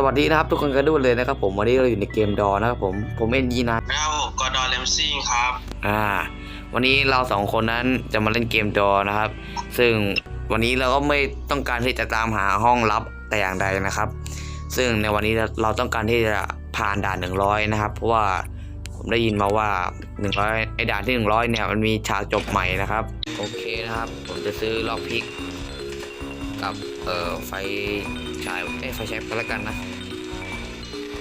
สวัสดีนะครับทุกคนกันด้วยเลยนะครับผมวันนี้เราอยู่ในเกมดอนะครับผมผมเอ็นยีนะนะครับผมกอร์ดอนเลมซิงครับอ่า วันนี้เราสองคนนั้นจะมาเล่นเกมดอนะครับ ซึ่งวันนี้เราก็ไม่ต้องการที่จะตามหาห้องลับแต่อย่างใดนะครับ ซึ่งในวันนี้เราต้องการที่จะผ่านด่าน 100 นะครับ เพราะว่าผมได้ยินมาว่า 100 ไอด่านที่ 100 เนี่ยมันมีฉากจบใหม่นะครับ โอเคนะครับ ผมจะซื้อล็อกพิก กับเอ่อไฟ ฉายเอ้ไฟฉายก็แล้วกันนะ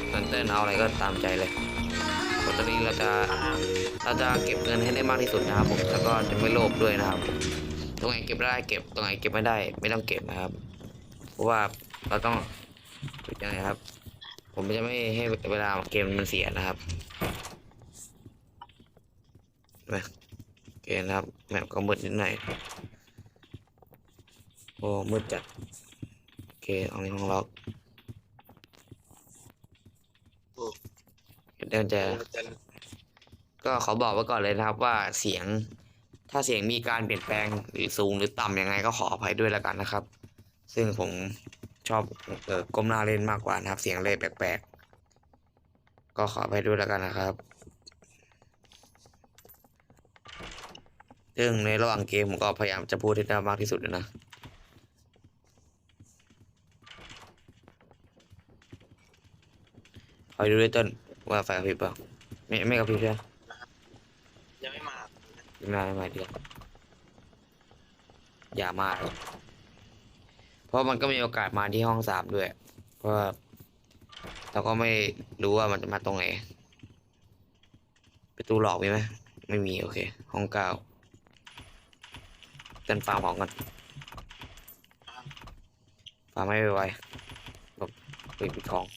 เงินเต้นเอาอะไรก็ตามใจเลยส่วนตอนนี้เราจะเราจะเก็บเงินให้ได้มากที่สุดนะครับผมแล้วก็จะไม่โลภด้วยนะครับ ตรงไหนเก็บได้เก็บตรงไหนเก็บไม่ได้ ไม่ต้องเก็บนะครับ เพราะว่าเราต้องยังไงครับ ผมจะไม่ให้เวลาเกมมันเสียนะครับนะโอเคนะครับแมปก็มืดนิดหน่อยโอ้มืดจัด เคเอาในห้องล็อกเดี๋ยวจะก็ขอบอกไว้ก่อนเลยนะครับว่าเสียง ถ้าเสียงมีการเปลี่ยนแปลงหรือสูงหรือต่ำยังไงก็ขออภัยด้วยแล้วกันนะครับ ซึ่งผมชอบเออก้มหน้าเล่นมากกว่านะครับ เสียงเลยแปลกๆก็ขออภัยด้วยแล้วกันนะครับซึ่งในระหว่างเกมผมก็พยายามจะพูดให้ได้มากที่สุดเลยนะ คอยดูด้วยต้นว่าไฟกระพริบเปล่าไม่ไม่กระพริบใช่ไหมยังไม่มาไม่มาไม่มาเดียวอย่ามาเลยเพราะมันก็มีโอกาสมาที่ห้องสามด้วย เพราะว่าเราก็ไม่รู้ว่ามันจะมาตรงไหนประตูหลอกมีไหมไม่มีโอเค ห้องเก้าเต้นฟาร์มของกันฟาร์มไม่ไวๆแบบปิดปิดของโอ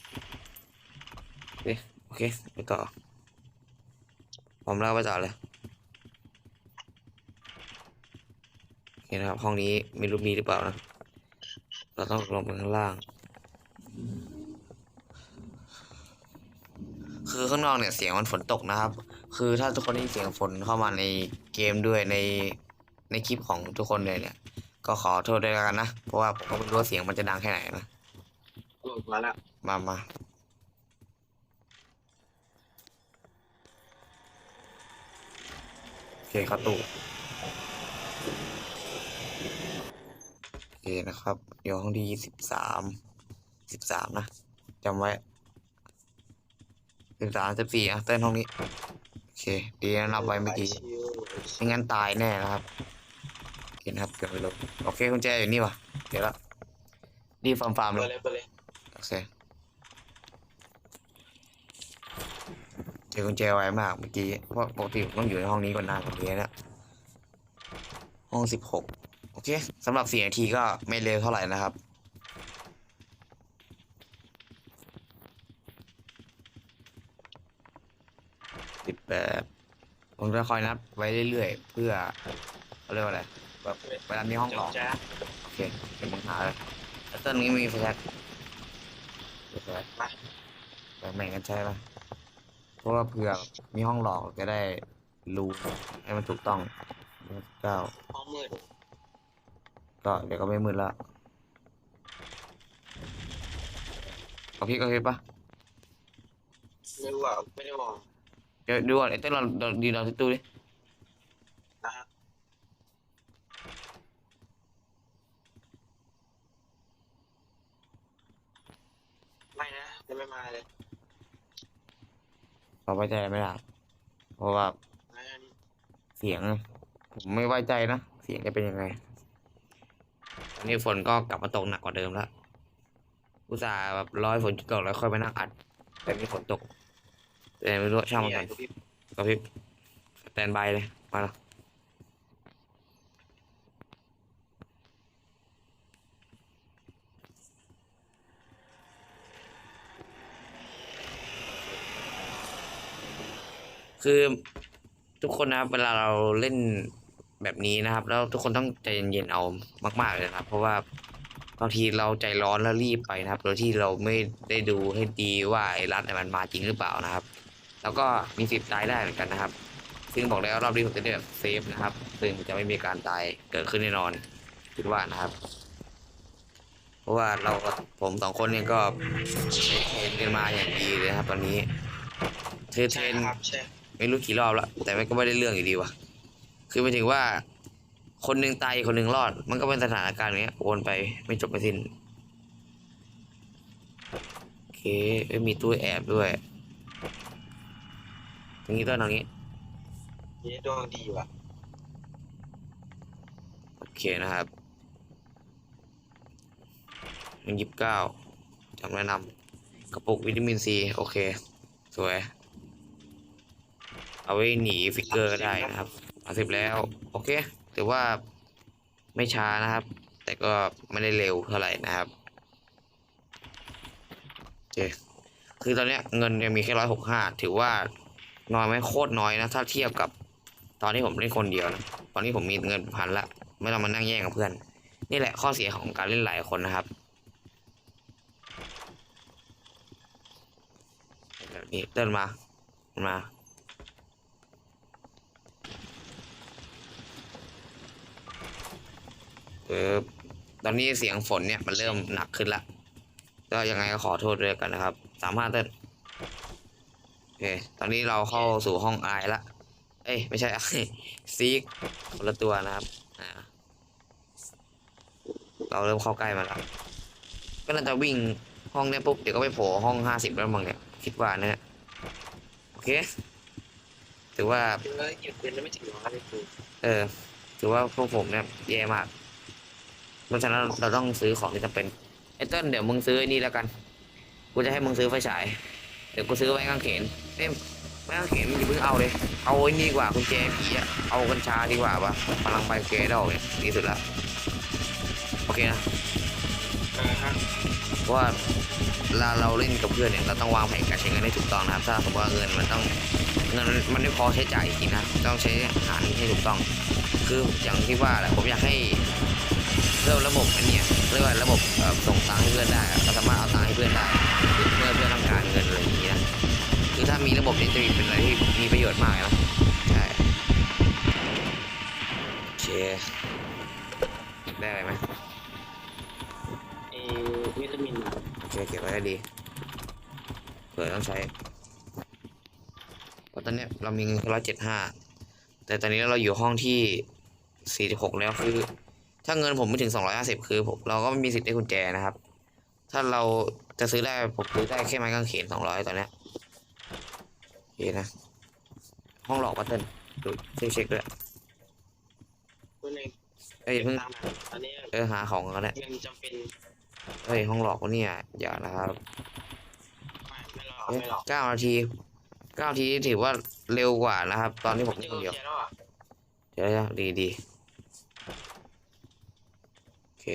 เคโอเคไปต่อพร้อมแล้วไปต่อเลยโอเคนะครับ ห้องนี้ไม่รู้มีหรือเปล่านะ เราต้องลงไปข้างล่าง คือข้างนอกเนี่ยเสียงมันฝนตกนะครับ คือถ้าทุกคนได้ยินเสียงฝนเข้ามาในเกมด้วยในในคลิปของทุกคนเลยเนี่ย ก็ขอโทษด้วยแล้วกันนะ เพราะว่าผมก็ไม่รู้ว่าเสียงมันจะดังแค่ไหนนะโอ้มาแล้ว มามาโอ เคเข้าตู้โอเคนะครับ เดี๋ยวห้องที่สิบสามสิบสามนะจำไว้สิบสามสิบสี่อะเต้นห้องนี้ โอเค ดีนะนับไว้เมื่อกี้ไม่งั้นตายแน่นะครับโอเคนะครับเกือบไปลบโอเคคุณแจอยู่นี่วะเดี๋ยวละรีบฟาร์มฟาร์มเปิเลดยเลยเปิดเลยโอเค เจอกุญแจไวมากเมื่อกี้ เพราะปกติผมต้องอยู่ในห้องนี้ก่อนนานกว่านี้นะห้องสิบหกโอเคสำหรับสียงทีก็ไม่เร็วเท่าไหร่นะครับสิบแปดผมจะคอยนับไว้เรื่อยๆ เพื่อเขาเรียกว่าอะไรแบบเวลามีห้องหลอกจ้าโอเคเดี๋ยวมึงหาเลยแล้วต้นนี้มีไฟแช็กเดี๋ยวแฟลชแต่แม่งกันใช่ปะ เพราะว่าเผื่อมีห้องหลอกจะได้รู้ให้มันถูกต้องเก้าห้องมืดก็เดี๋ยวก็ไม่มืดละเอาพี่ก็พี่ปะไม่รู้อะไม่ได้มองเดี๋ยวดูก่อนไอ้เต้นเราเราดีเราที่ตู้ดินะฮะไม่นะยังไม่มาเลย เราไว้ใจไม่ได้ เพราะว่าไม่อันนี้เสียง ผมไม่ไว้ใจนะ เสียงจะเป็นยังไงตอนนี้ฝนก็กลับมาตกหนักกว่าเดิมแล้วอุตส่าห์แบบร้อยฝนจุดตกแล้วค่อยไปนั่งอัด แต่นี่ฝนตกแต่ไม่รู้ช่างมันก่อนเนี่ยก็พริบสแตนบายเลย มาแล้ว คือทุกคนนะครับเวลาเราเล่นแบบนี้นะครับ แล้วทุกคนต้องใจเย็นๆเอามากๆเลยนะครับ เพราะว่าบางทีเราใจร้อนแล้วรีบไปนะครับโดยที่เราไม่ได้ดูให้ดีว่าไอ้รัฐเนี่ยมันมาจริงหรือเปล่านะครับ แล้วก็มีสิทธิ์ตายได้เหมือนกันนะครับ ซึ่งบอกแล้วรอบนี้ผมจะได้แบบเซฟนะครับ ซึ่งจะไม่มีการตายเกิดขึ้นแน่นอนคิดว่านะครับ เพราะว่าเราผมสองคนเนี่ยก็เทรนกันมาอย่างดีเลยครับ ตอนนี้เทรนเทใช่รนครับใช่ ไม่รู้กี่รอบแล้วแต่มันก็ไม่ได้เรื่องอยู่ดีว่ะคือหมายถึงว่า คนหนึ่งตายอีกคนหนึ่งรอด มันก็เป็นสถานการณ์อย่างเงี้ยวนไปไม่จบไม่สิ้นโอเคเอ้ยมีตู้แอบด้วยตรงนี้ต้นตรงนี้เย้ดวงดีว่ะโอเคนะครับมันยิบเก้าจำแนะนำกระปุกวิตามินซีโอเค สวย เอาไว้หนีฟิกเกอร์ก็ได้นะครับอาสิบแล้ว โอเคถือว่าไม่ช้านะครับ แต่ก็ไม่ได้เร็วเท่าไหร่นะครับโอเคคือตอนเนี้ยเงินยังมีแค่ร้อยหกห้าถือว่าน้อยไหมโคตรน้อยนะ ถ้าเทียบกับตอนที่ผมเล่นคนเดียวนะตอนนี้ผมมีเงินพันละไม่ต้องมานั่งแย่งกับเพื่อน นี่แหละข้อเสียของการเล่นหลายคนนะครับแบบนี้เดินมามา เออตอนนี้เสียงฝนเนี่ยมันเริ่มหนักขึ้นละก็ยังไงก็ขอโทษด้วยกันนะครับ สามารถเต้นโอเคตอนนี้เราเข้าสู่ห้องไอละ เอ้ยไม่ใช่ไอซีกคนละตัวนะครับอ่าเราเริ่มเข้าใกล้มาแล้วก็น่าจะวิ่งห้องเนี้ยปุ๊บเดี๋ยวก็ไปโผล่ห้องห้าสิบแล้วมั้งเนี่ยคิดว่านะโอเคถือว่าเออหยุดเป็นแล้วไม่ถึงร้อยเลยคือเออถือว่าพวกผมเนี่ยแย่มาก เพราะฉะนั้นเราต้องซื้อของที่จำเป็นไอ้เต้นเดี๋ยวมึงซื้อไอ้นี่แล้วกัน กูจะให้มึงซื้อไฟฉาย เดี๋ยวกูซื้อไม้กางเขนเอ้ยไม้กางเขนอย่าเพิ่งเอาเลย เอาไอ้นี่ดีกว่าคุณแจผีอะเอากัญชาดีกว่าปะพลังใบเกดอกเนี่ยดีสุดละโอเคนะเออฮะเพราะว่าเวลาเราเล่นกับเพื่อนเนี่ยเราต้องวางแผนการใช้เงินให้ถูกต้องนะครับถ้าสมมติว่าเงินมันต้องเงินมันไม่พอใช้จ่ายจริงนะต้องใช้หารให้ถูกต้อง คืออย่างที่ว่าแหละผมอยากให้ เริ่มระบบอันเนี้ยเรียกว่าระบบเอ่อส่งตังค์ให้เพื่อนได้อะเราสามารถเอาตังค์ให้เพื่อนได้คือเพื่อเพื่อนต้องการเงินอะไรอย่างนี้นะคือถ้ามีระบบเนี้จะมีเป็นอะไรที่มีประโยชน์มากเลยนะใช่โอเคได้อะไรไหมเออวิตามินอะโอเคเก็บไว้ได้ดีเผื่อต้องใช้เพราะตอนเนี้ยเรามีเงินร้อยเจ็ดห้าแต่ตอนนี้เราอยู่ห้องที่สี่สิบหกแล้วคือ ถ้าเงินผมไม่ถึงสองร้อยห้าสิบคือผมเราก็ไม่มีสิทธิ์ได้กุญแจนะครับ ถ้าเราจะซื้อได้ผมซื้อได้แค่ไม้กางเขนสองร้อยตอนเนี้ยโอเคนะ ห้องหลอกวัตเติ้ลดูเช็คเช็คด้วยตัวหนึ่งเอ้ยอย่าเพิ่งตามมาตอนนี้เออหาของกันแหละเงินจำเป็นเฮ้ยห้องหลอกวะเนี่ยอย่านะครับไม่ไม่หรอกเอ๊ะไม่หรอกเก้านาทีเก้านาทีถือว่าเร็วกว่านะครับ ตอนที่ผมเจเล่นอคนเดียวเจแล้วอะเดี๋ยวนะดีดีโอ เค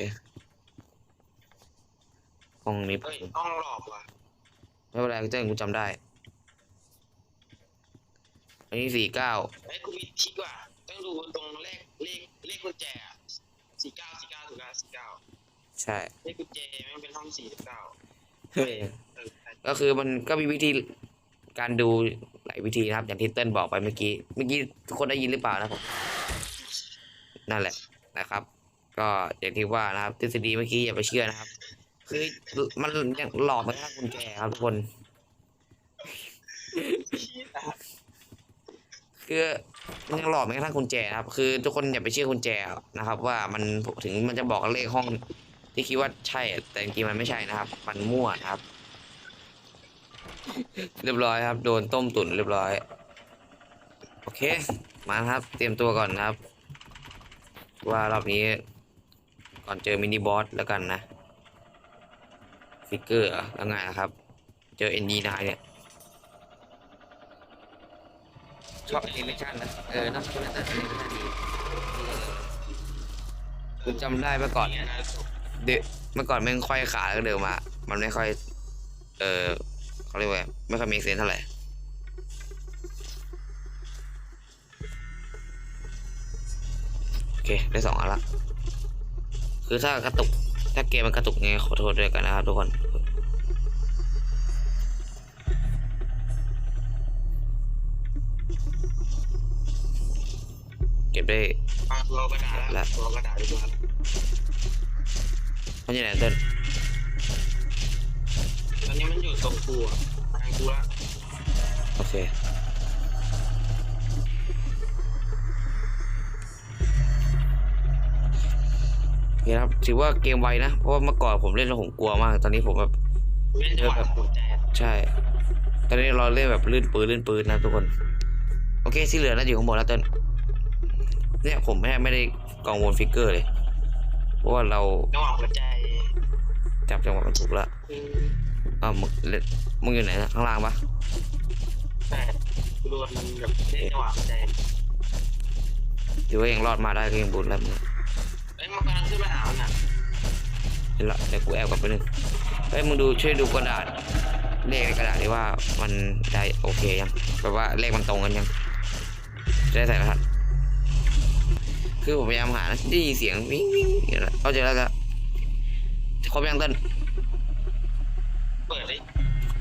ห้องนี้เฮ้ยต้องหลอกว่ะไม่เป็นไรเจ้ากูจำได้ อันนี้สี่เก้าเอ้ยกูมีทิกว่ะต้องดูตรงเลขเลขเลขกุญแจสี่เก้าสี่เก้าสี่เก้าสี่เก้าใช่ เลขกุญแจแม่งเป็นห้องสี่สิบเก้าเฮ้ยเออใช่ก็คือมันก็มีวิธีการดูหลายวิธีนะครับ อย่างที่เติ้ลบอกไปเมื่อกี้ เมื่อกี้ทุกคนได้ยินหรือเปล่านะผม นั่นแหละนะครับ ก็อย่างที่ว่านะครับทฤษฎีเมื่อกี้อย่าไปเชื่อนะครับ คือมันยังหลอกไม่กระทั่งกุญแจครับทุกคนคือมันยังหลอกไม่กระทั่งกุญแจนะครับ คือทุกคนอย่าไปเชื่อกุญแจนะครับ ว่ามันถึงมันจะบอกเลขห้องที่คิดว่าใช่ แต่จริงๆมันไม่ใช่นะครับ มันมั่วนะครับ เรียบร้อยครับ โดนต้มตุ๋นเรียบร้อย โอเค มาครับ เตรียมตัวก่อนนะครับ ว่ารอบนี้ ก่อนเจอมินิบอสแล้วกันนะฟิกเกอร์แล้วไงนะครับ เจอเอ็นดีนายเนี่ยชอบแอนิเมชันนะเออน่าจะน่าจะแอนิเมชันดีคุณจำได้เมื่อก่อนเนี่ยนะเดเมื่อก่อนแม่ค่อยขาแล้วเดินมามันไม่ค่อย เออเขาเรียกว่าไม่ค่อยมีเซนเท่าไหร่โอเค ได้สองอันละ คือถ้ากระตุก ถ้าเกมมันกระตุกไงขอโทษด้วยกันนะครับทุกคนเก็บได้ตัวกราละกระดาดีว่ามันอยู่ไหนเต้นตอนนี้มันอยู่ตรงกูอะทางกูละโอเค นี่นะครับถือว่าเกมไวนะ เพราะว่าเมื่อก่อนผมเล่นแล้วผมกลัวมาก ตอนนี้ผมแบบเว้นจังหวะหัวใจอะใช่ ตอนนี้เราเล่นแบบลื่นปืนลื่นปืนนะทุกคน โอเคที่เหลือน่าอยู่ข้างบนแล้วเต้นเนี่ยผมไม่ไม่ได้กังวลฟิกเกอร์เลย เพราะว่าเราจังหวะหัวใจ จับจังหวะมันถูกแล้วคืออ้าวมึงเล่นมึงอยู่ไหนนะข้างล่างปะใช่กูโดนแบบเล่นจังหวะหัวใจถือว่ายังรอดมาได้ก็ยังบุญแล้วมึงเอ้ยมันกำลังขึ้นมาหามันอะเห็นละเดี๋ยวกูแอบกลับไปหนึ่งเฮ้ยมึงดูช่วยดูกระดาษเลขในกระดาษดิว่ามันได้โอเคยังแบบว่าเลขมันตรงกันยังจะได้ใส่รหัสคือผมพยายามหานะได้ยินเสียงวิ่งวิ่งอย่างนั้นเขาเจอแล้วก็ครบยังเต้นเปิดเลย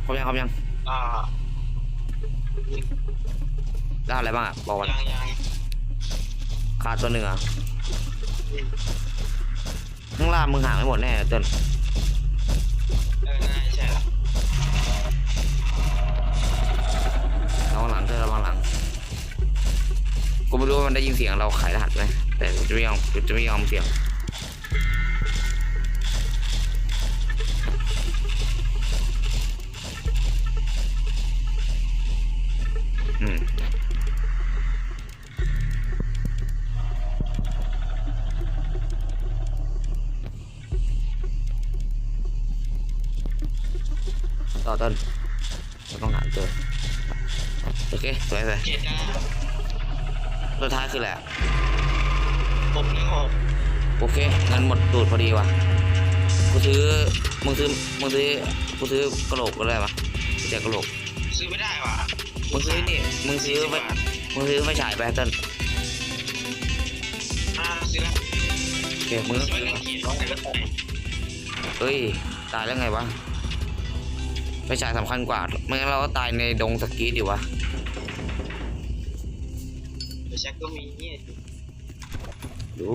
ครบยังครบยังอ่าได้อะไรบ้างอะบอกวันยังยังขาดตัวหนึ่งอะ ข้างล่างมึงหาไม่หมดแน่เต้นเออน่าใช่ละระวังหลังเต้นระวังหลัง กูไม่รู้ว่ามันได้ยินเสียงเราขายรหัสไหมแต่กูจะไม่ยอมกูจะไม่ยอมเสียง ต่อต้นเราต้องหาเจอโอเคสวยเลยเจ็ดนะสุดท้ายคืออะไรอะหกหนึ่งหกโอเคเงินหมดตูดพอดีว่ะกูซื้อมึงซื้อมึงซื้อกูซื้อกระโหลกก็ได้ปะกูแจกกระโหลกซื้อไม่ได้ว่ะมึงซื้อนี่มึงซื้อไปมึงซื้อไฟฉายไปต้นอ่าซื้อละโอเคมึงก็ซื้อซื้อเงินขีดร้อยแต่ก็ตายเฮ้ยตายแล้วไงวะ ไฟฉายสำคัญกว่า ไม่งั้นเราก็ตายในดงสกีดดิวะเดี๋ยวแช็คก็มีเนี่ยดู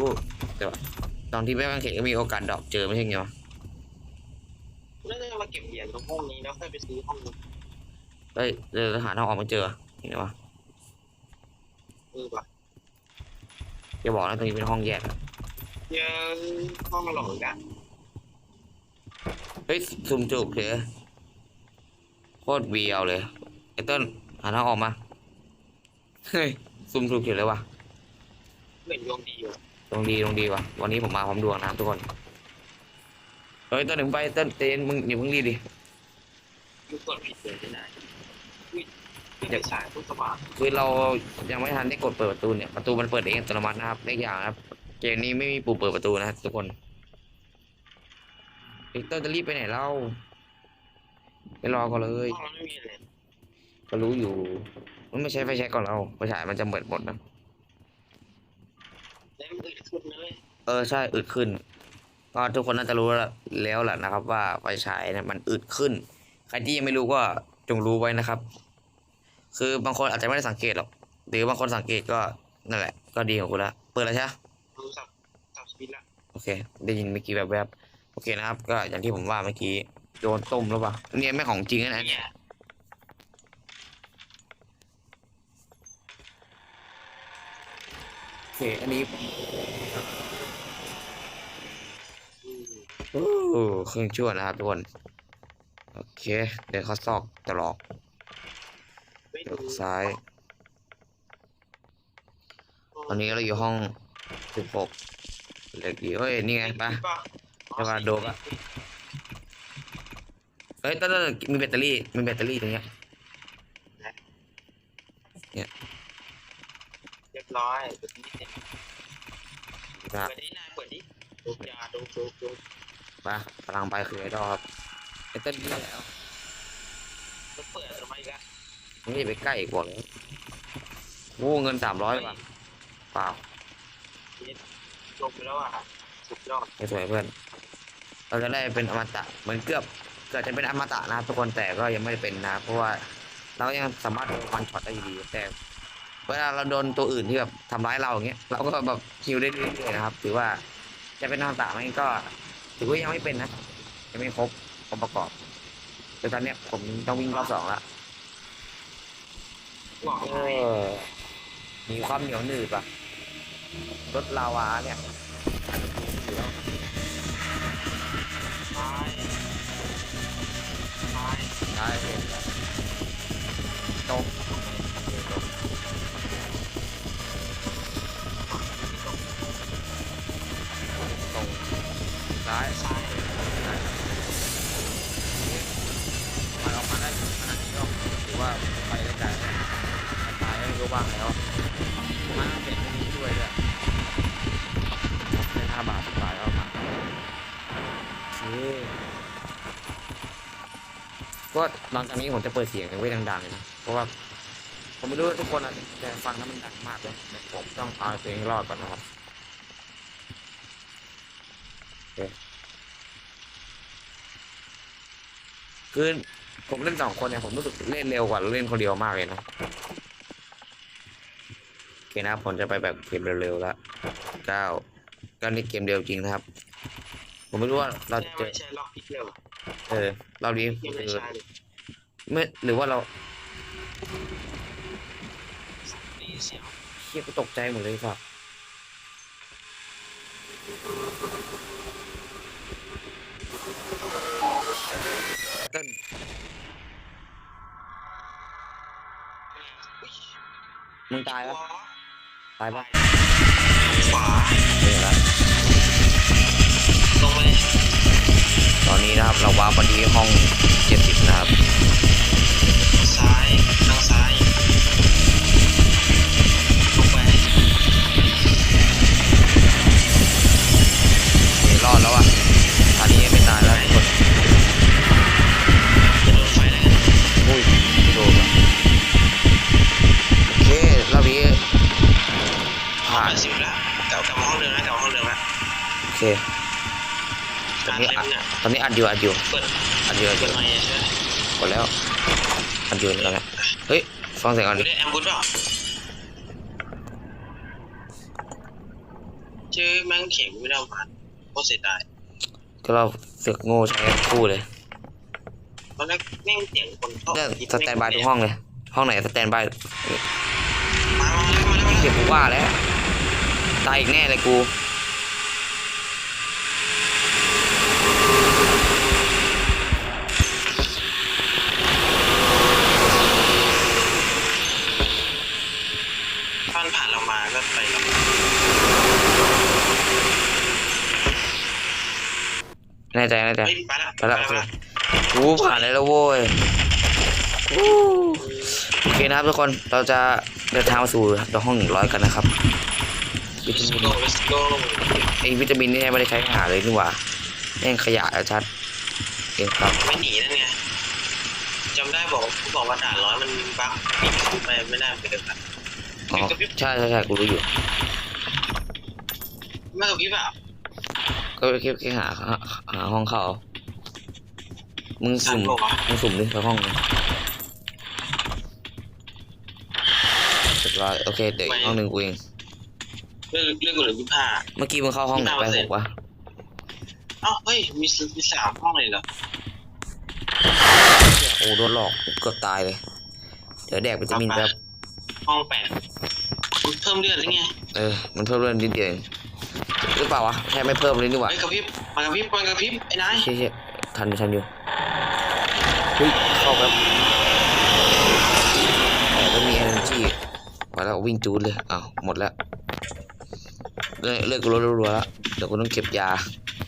แต่ว่าตอนที่แม่บางเขนก็มีโอกาสดรอกเจอไม่ใช่ไงวะน่าจะมาเก็บเหรียญตรงห้องนี้แล้วค่อยไปซื้อห้องนู้นเฮ้ยเดี๋ยวหาทางออกมาเจอเห็นไหมวะเออว่ะอย่าบอกนะตรงนี้เป็นห้องแยกอะเยอะห้องหลอกกันเฮ้ยซุ่มจุกเลย โคตรเบียวเลยไอ้เต้นหาทางออกมา เฮ้ยซุ่มจุกเฉยเลยวะเหมือนดวงดีอยู่ดวงดีดวงดีวะวันนี้ผมมาพร้อมดวงนะครับทุกคนเฮ้ยเต้นหนึ่งไปเต้นเต้นมึงอย่าเพิ่งรีบดิยูกดผิดเลยไม่ได้อุ้ยไม่ได้สายพุทธบาทคือเรายังไม่ทันได้กดเปิดประตูเนี่ยประตูมันเปิดเองอัตโนมัตินะครับเลขอย่างนะครับ เกมนี้ไม่มีปุ่มเปิดประตูนะครับทุกคนเฮ้ยเต้นจะรีบไปไหนเล่า ไปรอก่อนเลย ห้องมันไม่มีเลยก็รู้อยู่ มันไม่ใช้ไฟแช็กก่อนเราไฟฉายมันจะเหมือนหมดนะ แล้วมันอึดขึ้นเลยเออใช่อึดขึ้นก็ทุกคนน่าจะรู้แล้วแล้วแหละนะครับ ว่าไฟฉายเนี่ยมันอึดขึ้น ใครที่ยังไม่รู้ก็จงรู้ไว้นะครับ คือบางคนอาจจะไม่ได้สังเกตหรอกหรือบางคนสังเกตก็นั่นแหละ ก็ดีของคุณละเปิดแล้วใช่ไหมรู้สับสับสปีดละ โอเค ได้ยินเมื่อกี้แบบแบบๆโอเคนะครับ ก็อย่างที่ผมว่าเมื่อกี้ โดนต้มแล้วป่ะเนี่ยไม่ของจริงนะอันเนี่เนี่ยยโอเคอันนี้อืมโอ้เครื่องชั่วนะครับทุกคน โอเค เดินเข้าซอกตลอกไม่เดิดูนซ้าย ตอนนี้เราอยู่ห้องสิบหกเหล็กดีเฮ้ย นี่ไงไปะจะมาโดบอะ เฮ้ยต้นๆมีแบตเตอรี่มีแบตเตอรี่ตรงเนี้ยเรียบร้อยเปิดนี้นะเปิดนี้นายเปิดนี้ดูยาดูดูดูไปะพลังไปคือไอดอลครับไอต้นนี่แล้วแล้วเปิดทำไมกันมึงนี่ไปใกล้อีกบอกเลยโอ้เงินสามร้อยป่ะเปล่าลงไปแล้วอะสุดยอดไม่สวยเพื่อนเราจะได้เป็นอมตะเหมือนเกือบ เกือบจะเป็นอมตะนะครับทุกคนแต่ก็ยังไม่ได้เป็นนะเพราะว่าเรายังสามารถโดนฟันช็อตได้อยู่ดีแต่เวลาเราโดนตัวอื่นที่แบบทำร้ายเราอย่างเงี้ยเราก็แบบฮิวได้เรื่อยๆนะครับ ถือว่าจะเป็นอมตะไหมก็ ถือว่ายังไม่เป็นนะยังไม่ครบองค์ประกอบแต่ตอนเนี้ยผมต้องวิ่งรอบสองละเออมีความเหนียวหนืดป่ะรถลาวาเนี่ยอันนี้อยู่แล้ว ซ้ายใช่เห็นตกตกตรงซ้ายซ้ายมันออกมาได้ขนาดนี้ก็ถือว่าไปได้ไกลแล้วตายไม่รู้บ้างแล้วมาเป็นอันนี้ด้วยด้วยแค่ห้าบาทสาทแล้วเอามาโอเค ก็หลังจากนี้ผมจะเปิดเสียงไว้ดังๆเลยนะเพราะว่าผมไม่รู้ว่าทุกคนอาจจะฟังแล้วมันดังมากเลยผมต้องเอาตัวเองรอดก่อนนะครับโอเคคือผมเล่นสองคนเนี่ยผมรู้สึกเล่นเร็วกว่าเล่นคนเดียวมากเลยนะโอเคนะผมจะไปแบบเกมเร็วๆแล้วเก้าก็นี่เกมเร็วจริงนะครับ ผมไม่รู้ว่าเราจะใช่ล็อกพิกเร็ว เออรอบนี้ยังไม่คือใช่เลยไม่หรือว่าเราได้ยินเสียงเชี่ยกูตกใจหมดเลยสับเต้นอุ๊ยมึงตายปะตายปะขวาเห็นแล้วลงไปเลย ตอนนี้นะครับเราวางมาที่ห้องเจ็ดสิบนะครับ ซ้าย ทางซ้าย ตอนนี้อัดอยู่อัดอยู่เปิดอัดอยู่อัดอเปิยู่ดไมค์ใช่ไหมกดแล้วอัดอยู่แล้วนะเฮ้ยฟังเสียงก่อนไม่ดิได้แอมบูดเปล่าชื่อแม่งเข็งไม่ได้เอามาโคตรเสียดายก็เราเสือกโง่ใช้ทั้งคู่เลยตอนแรกแม่งเสียงคนเข้าเนี่ยสแตนบายทุกห้องเลย ห้องไหนสแตนบายมามาแล้วมาแล้วมาเก็แล้วบกูว่าแล้วตายอีกแน่เลยกู ท่านผ่านเรามาก็ไปแล้ว แน่ใจแน่ใจเฮ้ยไปแล้วไปแล้วไปแล้วกูผ่านได้แล้วโว้ยวู้โอเคนะครับทุกคนเราจะเดินทางมาสู่ห้องหนึ่งร้อยกันนะครับวิตามินโก้ let's go ไอวิตามินนี่ไม่ได้ใช้หาเลยนี่หว่าแม่งขยะชัดเองครับไม่หนีนั่นไงจำได้บอกบอกว่าด่านร้อยมันบั๊กมีไปไม่ได้ไปเดินครับอ๋อใช่ใช่ใช่กูรู้อยู่ไม่กับพี่แบบ ก็แค่แค่หาหาหาห้องเข้าเอามึงทันสุ่มบอกว่ามึงสุ่มดิไปห้องนึงเรียบร้อยโอเคเดี๋ยวอีกห้องหนึ่งกูเองเรื่องเรื่องกูเหลือยี่ห้าเมื่อกี้มึงเข้าห้องไหนไปหกวะเอ้าเฮ้ยมีสมีสามห้องเลยเหรอโอ้โดนหลอกเกือบตายเลย เดี๋ยวแดกวิตามินแป๊บห้องแปดมันเพิ่มเลือดหรือไงเออมันเพิ่มเรื่องนิดเดียวเอง หรือเปล่าวะแค่ไม่เพิ่มเลยนี่หว่าเฮ้ยกระพริบมันกระพริบมันกระพริบไอ้นายเชี่ยเชี่ยทันอยู่ทันอยู่เฮ้ยเข้าแป๊บแต่ก็มี energy ไปแล้ววิ่งจูดเลยอ้าวหมดแล้วเลือดเลือดกูลดรัวๆแล้วเดี๋ยวกูต้องเก็บยา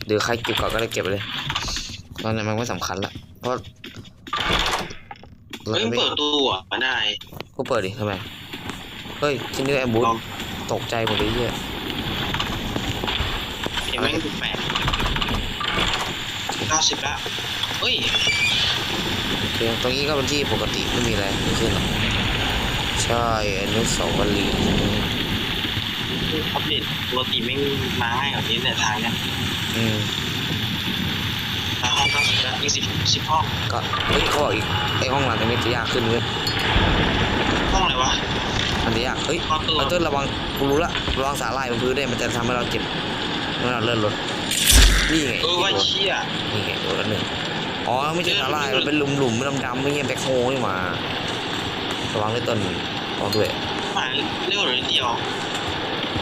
เดี๋ยวใครเก็บก่อนก็ได้เก็บไปเลยตอนนี้มันไม่สำคัญละเพราะเราเฮ้ยจะมันไม่เปิดตัวอะนายกูเปิดดิทำไมเฮ้ยชิ้นนี้แอมบูลองตกใจหมดเลยเหี้ยเห็น แม่งแปลกเก้าสิบแล้วเฮ้ยโอเคตรงนี้ก็เป็นที่ปกติไม่มีอะไรเกิดขึ้นหรอกใช่อนุสาวรีย์อัปเดตปกติแม่งมาง่ายกว่านี้เนี่ยทางเนี้ยอืมทางห้องเก้าสิบแล้วอีกสิบสิบห้องก็เฮ้ยเขาบอกอีกไอห้องหลังตรงนี้จะยากขึ้นเว้ยห้องอะไรวะมันจะยากเฮ้ยห้องตัวเราต้องระวังกูรู้ละระวังสาหร่ายบนพื้นได้วยมันจะทำให้เราเจ็บ เมื่อเราเลื่อนรถนี่ไงเออว่าที่นเชี่ยนี่ไงโดนแล้วหนึ่งอ๋อไม่ใช่สาลายมันเป็นหลุมหลุมๆดำๆไม่ใช่แบ็คโฮนี่หว่าระวังด้วยต้นระวังด้วยผ่านเร็วหรือนเดียว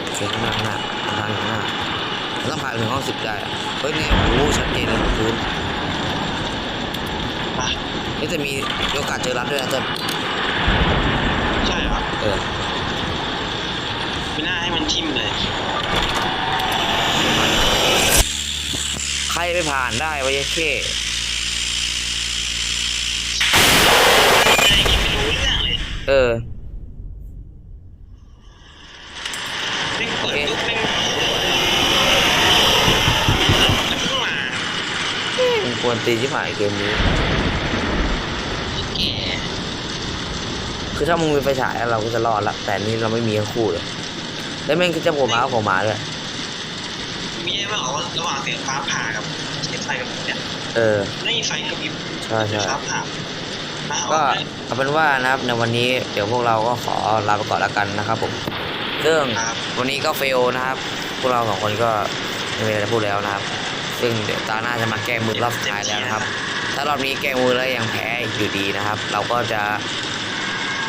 โอเคข้างหน้าข้างหน้าทางข้างหน้าต้องผ่านถึงห้องสิบได้เฮ้ยเนี่ยโอ้ชัดเจนเลยพื้นไปนี่จะมีโอกาสเจอรัดด้วยนะต้นใช่ครับเออไม่น่าให้มันทิ่มเลย ใครไปผ่านได้วะเยเค่อะเองเออแม่งเปิดปุ๊บแม่งแล้วเพิ่งมาควรตีที่ผ่านเกมนี้ คือถ้ามึงมีไฟฉายเราก็จะรอดละแต่นี่เราไม่มีทั้งคู่เลย แล้วแม่งก็จะโผล่มาก็โผล่มาเลย มีแย่มากว่าระหว่างเสียงฟ้าผ่ากับเสียงไฟกับเนี่ยเออ ไม่มีไฟกระพริบใช่ใช่ ฟ้าผ่าอะก็เอาไปเอาเป็นว่านะครับในวันนี้เดี๋ยวพวกเราก็ขอลาไปก่อนแล้วกันนะครับผมเรื่องครับ วันนี้ก็เฟลนะครับ พวกเราสองคนก็ไม่มีอะไรจะพูดแล้วนะครับ ซึ่งเดี๋ยวตาหน้าจะมาแก้มือรอบสุดท้ายแล้วนะครับ ถ้ารอบนี้แก้มือแล้วยังแพ้อยู่ดีนะครับ เราก็จะ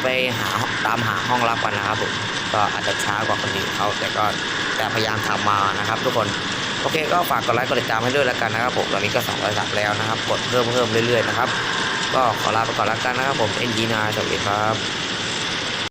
ไปหาตามหาห้องรับกันนะครับผมก็อาจจะช้ากว่าคนอื่นเขาแต่ก็จะพยายามทำมานะครับ ทุกคนโอเคก็ฝากกดไลค์กดติดตามให้ด้วยแล้วกันนะครับผมตอนนี้ก็2 0 0สับแล้วนะครับ กดเพิ่มเพิ่มเรื่อยๆนะครับ ก็ขอลาไปก่อนแล้วกันนะครับผมเอ็นจีนาสวัสดีครับ